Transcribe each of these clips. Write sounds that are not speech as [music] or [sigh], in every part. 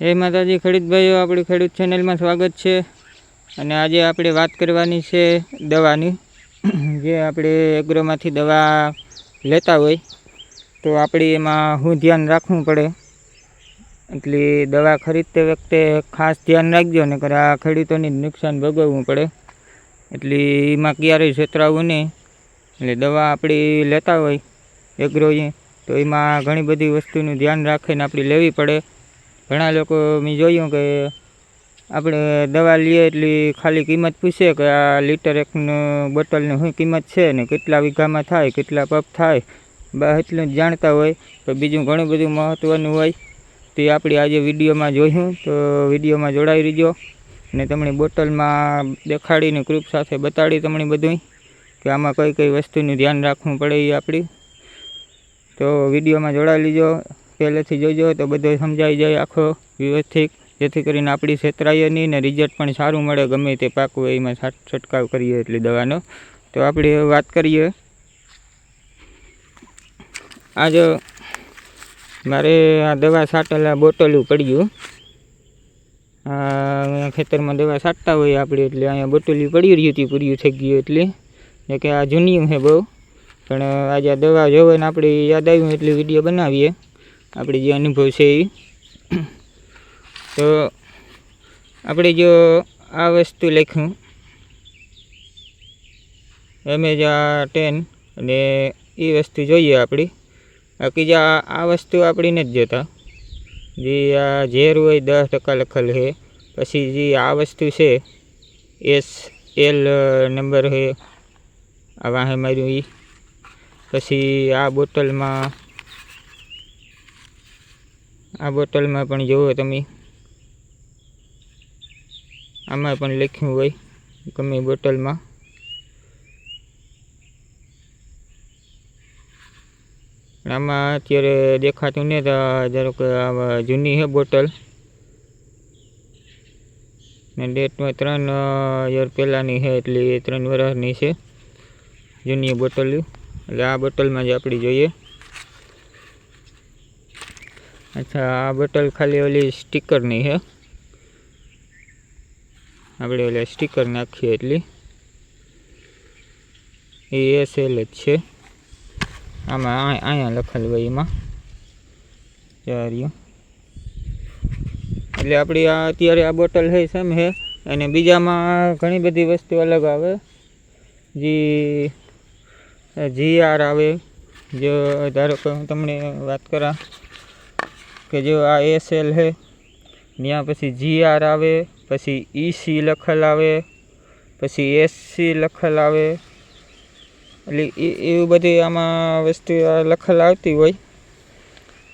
જય માતાજી ખેડૂત ભાઈઓ, આપણી ખેડૂત ચેનલમાં સ્વાગત છે. અને આજે આપણે વાત કરવાની છે દવાની. [clears throat] જે આપણે એગ્રોમાંથી દવા લેતા હોય, તો આપણે એમાં શું ધ્યાન રાખવું પડે. એટલે દવા ખરીદતી વખતે ખાસ ધ્યાન રાખજો ને આ ખેડૂતોને નુકસાન ભોગવવું પડે. એટલે એમાં ક્યારેય છેતરાવું નહીં. એટલે દવા આપણી લેતા હોય એગ્રોએ તો એમાં ઘણી બધી વસ્તુનું ધ્યાન રાખીને આપણે લેવી પડે. ઘણા લોકો મેં જોયું કે આપણે દવા લઈએ એટલી ખાલી કિંમત પૂછે કે આ લીટર એકનું બોટલની શું કિંમત છે ને કેટલા વીઘામાં થાય, કેટલા પપ થાય, બસ એટલું જ જાણતા હોય. તો બીજું ઘણું બધું મહત્ત્વનું હોય તે આપણે આજે વિડીયોમાં જોયું. તો વિડીયોમાં જોડાઈ રહીજો ને તમને બોટલમાં દેખાડીને ગ્રુપ સાથે બતાડી તમને બધું કે આમાં કઈ કઈ વસ્તુનું ધ્યાન રાખવું પડે એ આપણી. તો વિડીયોમાં જોડાઈ લીજો પહેલેથી જોજો તો બધો સમજાઈ જાય આખો વ્યવસ્થિત. જેથી કરીને આપણી છેતરાઈએ નહીં ને રિઝલ્ટ પણ સારું મળે ગમે તે પાક એમાં છંટકાવ કરીએ એટલી દવાનો. તો આપણે વાત કરીએ. આજ મારે આ દવા છાંટેલા બોટલું પડ્યું. આ ખેતરમાં દવા છાંટતા હોય આપણે એટલે અહીંયા બોટલી પડી રહી હતી પૂર્યું થઈ ગયું એટલે. જે કે આ જૂની છે બહુ. પણ આજે આ દવા જોવે ને આપણે યાદ આવ્યું એટલે વીડિયો બનાવીએ. આપણે જે અનુભવ છે એ તો આપણે જો આ વસ્તુ લખ્યું એમેજા ટેન અને એ વસ્તુ જોઈએ આપણી. બાકી જે આ વસ્તુ આપણી નથી જોતા. જે આ ઝેર હોય દસ ટકા લખેલ છે. પછી જે આ વસ્તુ છે, એસ, એલ નંબર છે. આ વાહે માર્યું એ પછી આ બોટલમાં આ બોટલમાં પણ જુઓ તમે. આમાં પણ લખ્યું હોય ગમે બોટલમાં. આમાં અત્યારે દેખાતું તો ધારો કે જૂની છે બોટલ. ને ડેટમાં ત્રણ યર પહેલાંની છે એટલી ત્રણ વર્ષની છે. જૂની બોટલ. એટલે આ બોટલમાં જ આપણી જોઈએ. અચ્છા, આ બોટલ ખાલી ઓલી સ્ટીકરની છે આપણે ઓલા સ્ટીકર નાખીએ એટલી. એ એસએલ જ છે. આમાં અહીંયા લખેલું હોય એમાં. ચાર્યું એટલે આપણી આ અત્યારે આ બોટલ છે સેમ છે અને બીજામાં ઘણી બધી વસ્તુ અલગ આવે. જે જીઆર આવે. જો ધારો કે હું તમને વાત કરા. કે જો આ એસ એલ છે ત્યાં પછી જી આર આવે, પછી ઈસી લખેલ આવે, પછી એસસી લખેલ આવે. એટલે એવું બધી આમાં વસ્તુ લખેલ આવતી હોય.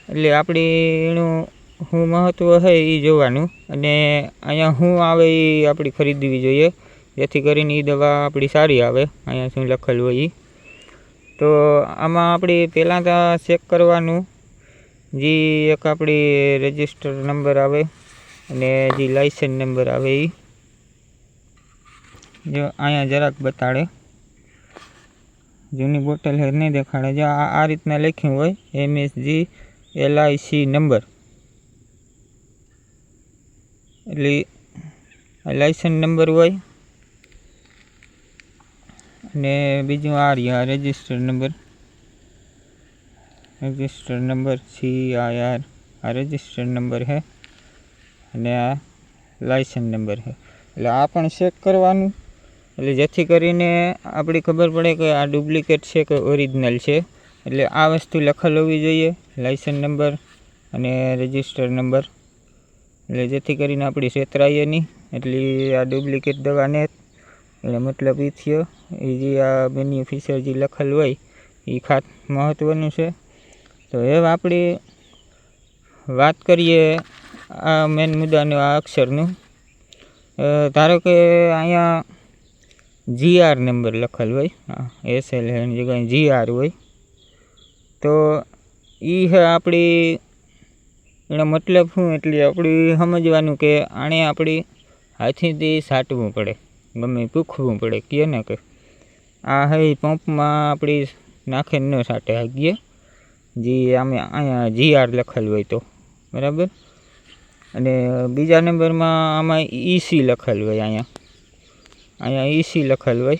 એટલે આપણી એનું શું મહત્ત્વ છે એ જોવાનું. અને અહીંયા શું આવે એ આપણી ખરીદવી જોઈએ. જેથી કરીને એ દવા આપણી સારી આવે, અહીંયા શું લખેલું હોય એ તો આમાં આપણી પહેલાં તો ચેક કરવાનું. જે, એક આપણી રજિસ્ટર નંબર આવે અને જે લાઇસન્સ નંબર આવે એ જો, અહીંયા જરાક બતાડે. જૂની બોટલ હેર નહીં દેખાડે. જો, આ રીતના લખ્યું હોય એમએસજી એલઆઈસી નંબર એટલે લાઇસન્સ નંબર હોય. અને બીજું આ રહ્યા register number register number C I R આ રજિસ્ટર નંબર છે. અને આ લાઇસન્સ નંબર છે. એટલે આ પણ ચેક કરવાનું. એટલે જેથી કરીને આપણી ખબર પડે કે આ ડુપ્લિકેટ છે કે ઓરિજિનલ છે. એટલે આ વસ્તુ લખેલ હોવી જોઈએ. લાઇસન્સ નંબર અને રજિસ્ટર નંબર એટલે જેથી કરીને આપણી છેતરાઈએ નહીં. એટલી આ ડુપ્લિકેટ દવાને એટલે મતલબ એ થયો. એ જે આ બેનિફિશિયર જે લખેલ હોય એ ખાસ મહત્ત્વનું છે. તો હવે આપણી વાત કરીએ આ મેન મુદ્દાનું, આ અક્ષરનું. ધારો કે અહીંયા જીઆર નંબર લખેલ હોય એસએલ એની જગ્યાએ જીઆર હોય, તો એ છે આપણી, એનો મતલબ શું? એટલે આપણી સમજવાનું કે આણે આપણી હાથીથી સાટવું પડે, ગમે પૂખવું પડે કહે ને કે આ હે પંપમાં આપણી નાખે ન સાટે હાગીએ જે, આમે અહીંયા જીઆર લખેલ હોય તો. બરાબર? અને બીજા નંબરમાં આમાં ઈસી લખેલું હોય અહીંયા. અહીંયા ઈસી લખેલું હોય.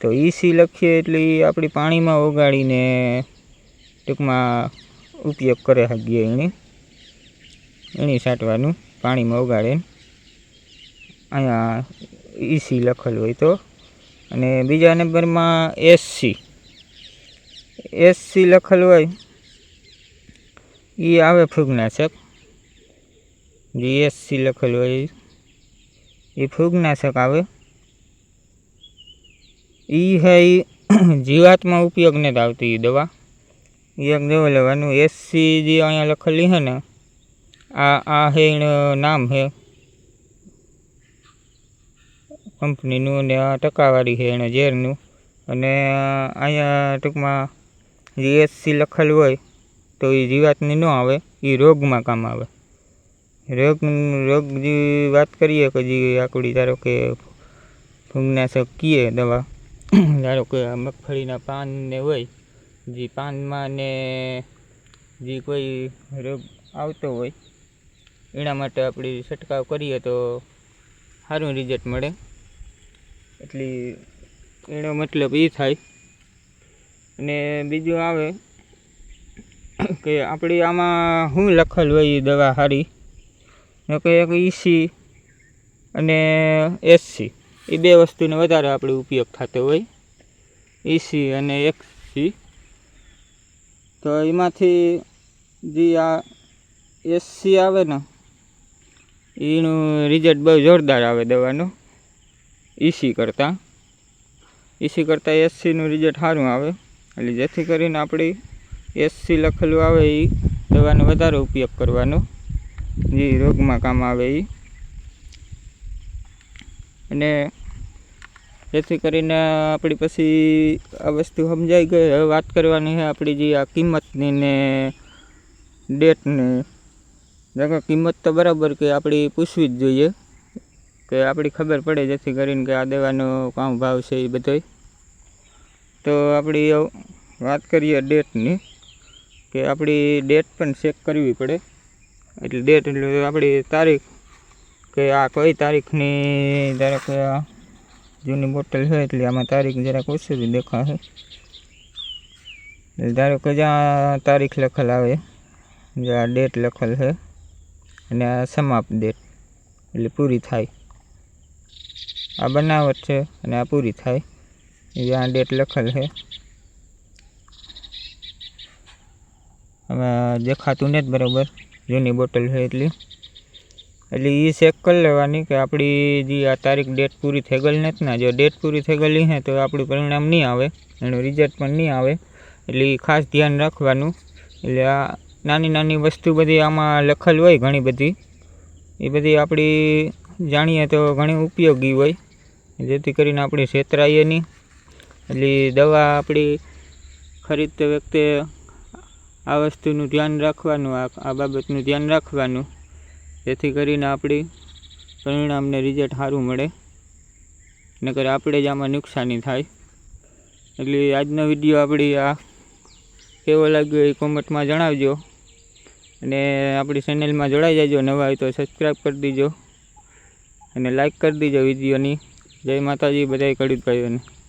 તો ઈસી લખીએ એટલે એ આપણી પાણીમાં ઓગાળીને ટૂંકમાં ઉપયોગ કરે શકીએ એણે. એણી છાંટવાનું, પાણીમાં ઓગાળે અહીંયા ઈસી લખેલું હોય તો. અને બીજા નંબરમાં એસસી એસસી લખેલું હોય એ આવે ફૂગનાશક જે એસસી લખેલું હોય એ ફૂગનાશક આવે. એ હે એ [clears throat] જીવાતમાં ઉપયોગ નથી આવતી એ દવા. એક દવા લેવાનું. એસસી જે અહીંયા લખેલી છે ને, આ આ હે નામ છે કંપનીનું અને આ ટકાવારી છે એણે ઝેરનું. અને અહીંયા ટૂંકમાં જે એસસી લખેલું હોય, તો એ જીવાતની ન આવે, એ રોગમાં કામ આવે. રોગ રોગ જે વાત કરીએ કે જે આકડી ધારો કે ફૂગનાશક કીએ દવા, [clears throat] ધારો કે મગફળીના પાન ને હોય, જે પાનમાં ને જે કોઈ રોગ આવતો હોય, એના માટે આપણે છંટકાવ કરીએ તો સારું રિઝલ્ટ મળે. એટલે એનો મતલબ એ થાય અને બીજું આવે કે આપણી આમાં શું લખેલ હોય એ દવા સારી કે એક ઈસી અને એસસી એ બે વસ્તુનો વધારે આપણે ઉપયોગ થતો હોય. ઈસી અને એક્સી તો એમાંથી જે આ એસસી આવે ને એનું રિઝલ્ટ બહુ જોરદાર આવે દવાનું. ઈસી કરતાં. ઈસી કરતાં એસસીનું રિઝલ્ટ સારું આવે. એટલે જેથી કરીને આપણી એસસી લખેલું આવે એ દવાનો વધારે ઉપયોગ કરવાનો. જે રોગમાં કામ આવે એ અને જેથી કરીને આપણી પછી આ વસ્તુ સમજાઈ ગઈ. હવે વાત કરવાની છે આપણી જે આ કિંમતની ને ડેટની જોકે કિંમત તો બરાબર કે આપણી પૂછવી જ જોઈએ. કે આપણી ખબર પડે જેથી કરીને કે આ દવાનો કામ ભાવ છે એ બધોય. તો આપણી વાત કરીએ ડેટની કે આપણી ડેટ પણ ચેક કરવી પડે. એટલે ડેટ એટલે આપણી તારીખ, કે આ કઈ તારીખની ધારો કે જૂની બોટલ છે, એટલે આમાં તારીખ જરાક ઓછી દેખાશે. ધારો કે જ્યાં તારીખ લખેલ આવે, જે આ ડેટ લખેલ છે, અને આ સમાપ્ત ડેટ એટલે પૂરી થાય. આ બનાવટ છે, અને આ પૂરી થાય. આ ડેટ લખેલ છે. હવે દેખાતું નથી બરાબર, જૂની બોટલ છે એટલી. એટલે એ ચેક કરી લેવાની કે આપણી જે આ તારીખ ડેટ પૂરી થઈ ગયેલી નથી ને, જો ડેટ પૂરી થઈ ગયેલી છે તો આપણું પરિણામ નહીં આવે, એનું રિઝલ્ટ પણ નહીં આવે. એટલે એ ખાસ ધ્યાન રાખવાનું. એટલે આ નાની નાની વસ્તુ બધી આમાં લખેલ હોય ઘણી બધી. એ બધી આપણી જાણીએ તો ઘણી ઉપયોગી હોય. જેથી કરીને આપણે છેતરાઈએ નહીં. એટલે દવા આપણી ખરીદતી વખતે આ વસ્તુનું ધ્યાન રાખવાનું, આ આ બાબતનું ધ્યાન રાખવાનું. જેથી કરીને આપણી પરિણામને રિઝલ્ટ સારું મળે. નકર આપણે જ આમાં નુકસાની થાય. એટલે આજનો વીડિયો આપણી આ કેવો લાગ્યો એ કોમેન્ટમાં જણાવજો. અને આપણી ચેનલમાં જોડાઈ જજો, નવા હોય તો સબસ્ક્રાઈબ કરી દીજો. અને લાઈક કરી દીજો વિડીયોની. જય માતાજી, બધાય ખેડૂત ભાઈઓને